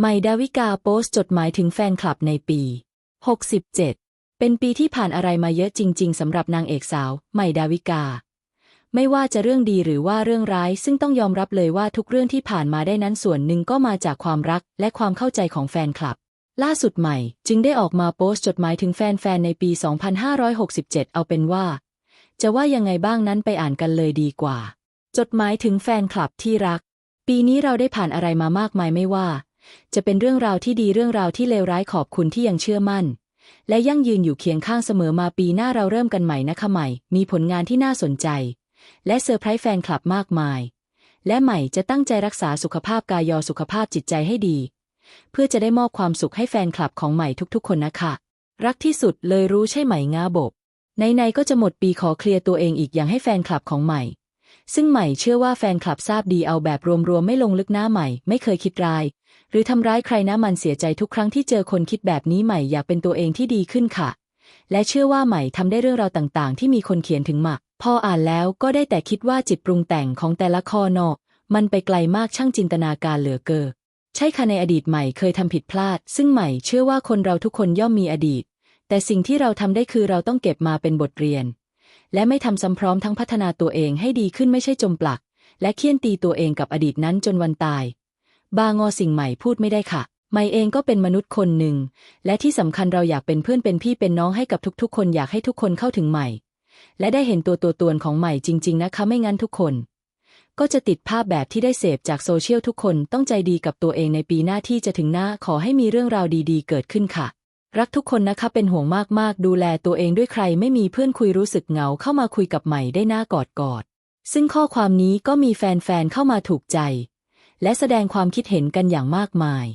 ใหม่ดาวิกาโพสต์จดหมายถึงแฟนคลับในปี 67 เป็นปีที่ผ่านอะไรมาเยอะจริง ๆสำหรับนางเอกสาวใหม่ดาวิกา ไม่ว่าจะเรื่องดีหรือว่าเรื่องร้าย ซึ่งต้องยอมรับเลยว่าทุกเรื่องที่ผ่านมาได้นั้นส่วนหนึ่งก็มาจากความรักและความเข้าใจของแฟนคลับ ล่าสุดใหม่ จึงได้ออกมาโพสต์จดหมายถึงแฟนๆในปี 2567 เอาเป็นว่า จะว่ายังไงบ้างนั้นไปอ่านกันเลยดีกว่า จดหมายถึงแฟนคลับที่รัก ปีนี้เราได้ผ่านอะไรมามากมายไม่ว่า จะเป็นเรื่องราวที่ดีเรื่องราวที่เลวร้ายขอบคุณที่ยังเชื่อมั่น และยั่งยืนอยู่เคียงข้างเสมอมาปีหน้าเราเริ่มกันใหม่นะคะใหม่ มีผลงานที่น่าสนใจ และเซอร์ไพรส์แฟนคลับมากมาย และใหม่จะตั้งใจรักษาสุขภาพกายอสุขภาพจิตใจให้ดี เพื่อจะได้มอบความสุขให้แฟนคลับของใหม่ทุกๆ คนนะคะรักที่สุดเลยรู้ใช่ไหมงาบบในๆก็จะหมดปีขอเคลียร์ตัวเองอีกอย่างให้แฟนคลับของใหม่ ซึ่งใหม่เชื่อว่าแฟนคลับทราบดีเอาแบบรวมๆไม่ลงลึกหน้าใหม่ ไม่เคยคิดร้าย หรือทำร้ายใครนะมันเสียใจทุกครั้งที่เจอคนคิดแบบนี้ใหม่อยากเป็นตัวเองที่ดีขึ้นค่ะ และเชื่อว่าใหม่ทำได้เรื่องราวต่างๆ ที่มีคนเขียนถึงหมัก พออ่านแล้วก็ได้แต่คิดว่าจิตปรุงแต่งของแต่ละคอนอมันไปไกลมากช่างจินตนาการเหลือเกินใช่ค่ะในอดีตใหม่เคยทำผิดพลาด ซึ่งใหม่เชื่อว่าคนเราทุกคนย่อมมีอดีต แต่สิ่งที่เราทำได้คือเราต้องเก็บมาเป็นบทเรียน และไม่ทำซ้ำพร้อมทั้งพัฒนาตัวเองให้ดีขึ้นไม่ใช่จมปลัก และเคี่ยนตีตัวเองกับอดีตนั้นจนวันตาย บางอสิ่งใหม่พูดไม่ได้ค่ะใหม่เองก็เป็นมนุษย์คนหนึ่ง และที่สำคัญเราอยากเป็นเพื่อนเป็นพี่เป็นน้องให้กับทุกๆ คนอยากให้ทุกคนเข้าถึงใหม่ และได้เห็นตัวตัวตนของใหม่จริง ๆ นะคะไม่งั้นทุกคน ก็จะติดภาพแบบที่ได้เสพจากโซเชียลทุกคนต้องใจดีกับตัวเองในปีหน้าที่จะถึงหน้าขอให้มีเรื่องราวดี ๆ เกิดขึ้นค่ะ รักทุกคนนะคะเป็นห่วงมากๆ ดูแลตัวเองด้วยใครไม่มีเพื่อนคุยรู้สึกเหงาเข้ามาคุยกับใหม่ได้หน้ากอดกอดๆซึ่งข้อความนี้ก็มีแฟนๆเข้ามาถูกใจ และแสดงความคิดเห็นกันอย่างมากมาย